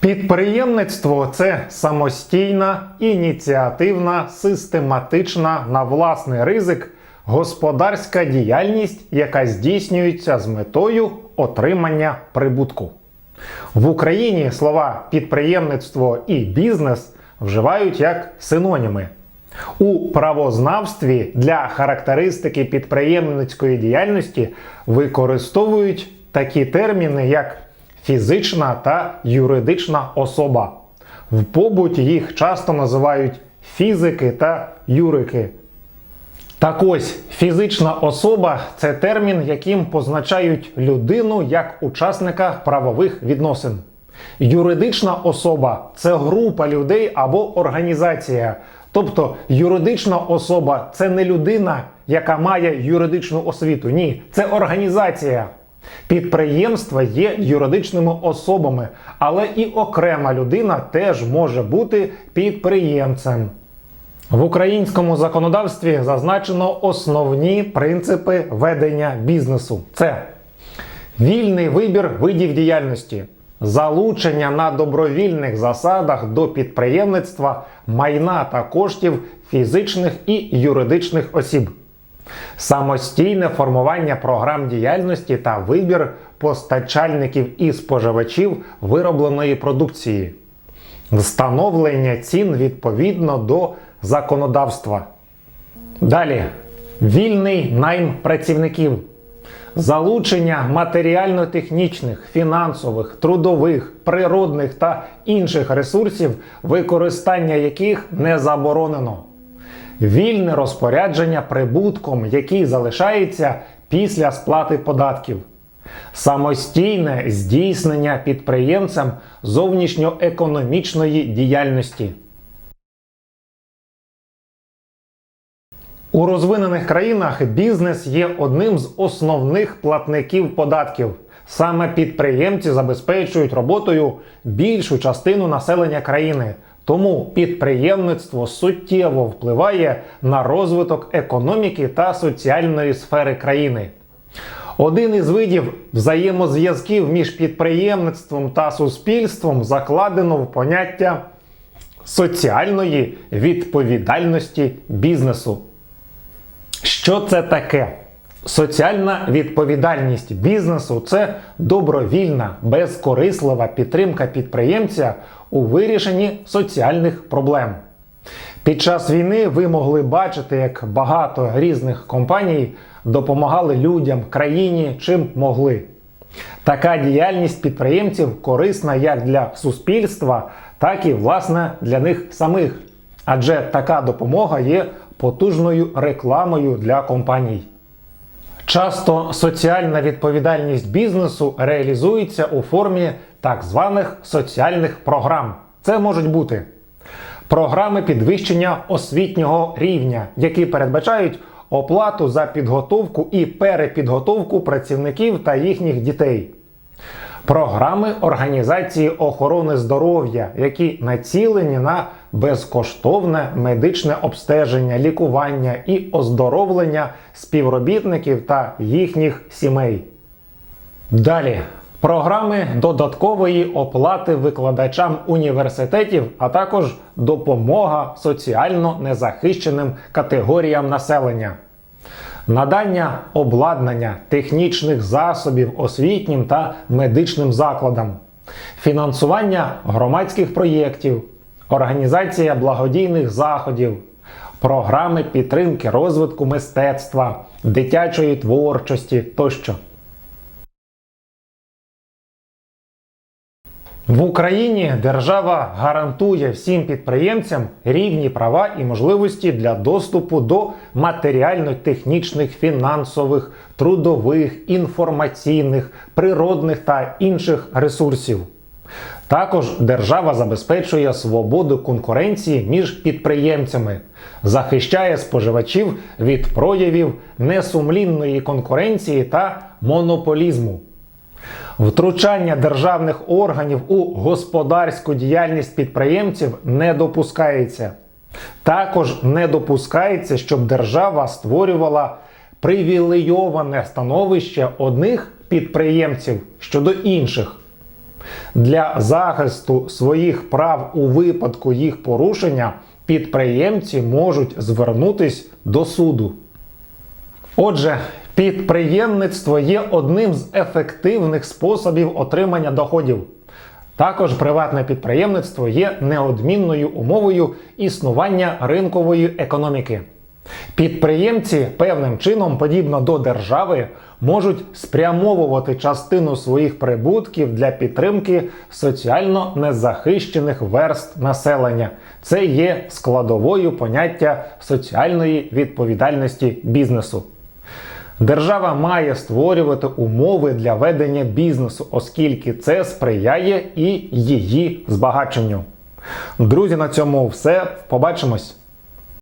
Підприємництво це самостійна, ініціативна, систематична на власний ризик господарська діяльність, яка здійснюється з метою отримання прибутку. В Україні слова підприємництво і бізнес вживають як синоніми. У правознавстві для характеристики підприємницької діяльності використовують такі терміни, як фізична та юридична особа. В побуті їх часто називають фізики та юрики. Так ось фізична особа це термін, яким позначають людину як учасника правових відносин. Юридична особа це група людей або організація. Тобто юридична особа це не людина, яка має юридичну освіту. Ні, це організація. Підприємства є юридичними особами, але і окрема людина теж може бути підприємцем. В українському законодавстві зазначено основні принципи ведення бізнесу: це вільний вибір видів діяльності, залучення на добровільних засадах до підприємництва майна та коштів фізичних і юридичних осіб, самостійне формування програм діяльності та вибір постачальників і споживачів виробленої продукції, встановлення цін відповідно до законодавства. Далі. Вільний найм працівників, залучення матеріально-технічних, фінансових, трудових, природних та інших ресурсів, використання яких не заборонено, вільне розпорядження прибутком, який залишається після сплати податків. Самостійне здійснення підприємцем зовнішньоекономічної діяльності. У розвинених країнах бізнес є одним з основних платників податків. Саме підприємці забезпечують роботою більшу частину населення країни. Тому підприємництво суттєво впливає на розвиток економіки та соціальної сфери країни. Один із видів взаємозв'язків між підприємництвом та суспільством закладено в поняття соціальної відповідальності бізнесу. Що це таке? Соціальна відповідальність бізнесу це добровільна, безкорислива підтримка підприємця у вирішенні соціальних проблем. Під час війни ви могли бачити, як багато різних компаній допомагали людям, країні чим могли. Така діяльність підприємців корисна як для суспільства, так і власне для них самих. Адже така допомога є потужною рекламою для компаній. Часто соціальна відповідальність бізнесу реалізується у формі так званих соціальних програм. Це можуть бути програми підвищення освітнього рівня, які передбачають оплату за підготовку і перепідготовку працівників та їхніх дітей. Програми організації охорони здоров'я, які націлені на безкоштовне медичне обстеження, лікування і оздоровлення співробітників та їхніх сімей. Далі програми додаткової оплати викладачам університетів, а також допомога соціально незахищеним категоріям населення. Надання обладнання технічних засобів освітнім та медичним закладам, фінансування громадських проєктів, організація благодійних заходів, програми підтримки розвитку мистецтва, дитячої творчості тощо. В Україні держава гарантує всім підприємцям рівні права і можливості для доступу до матеріально-технічних, фінансових, трудових, інформаційних, природних та інших ресурсів. Також держава забезпечує свободу конкуренції між підприємцями, захищає споживачів від проявів несумлінної конкуренції та монополізму. Втручання державних органів у господарську діяльність підприємців не допускається. Також не допускається, щоб держава створювала привілейоване становище одних підприємців щодо інших. Для захисту своїх прав у випадку їх порушення підприємці можуть звернутись до суду. Отже, підприємництво є одним з ефективних способів отримання доходів. Також приватне підприємництво є неодмінною умовою існування ринкової економіки. Підприємці певним чином, подібно до держави, можуть спрямовувати частину своїх прибутків для підтримки соціально незахищених верст населення. Це є складовою поняття соціальної відповідальності бізнесу. Держава має створювати умови для ведення бізнесу, оскільки це сприяє і її збагаченню. Друзі, на цьому все. Побачимось!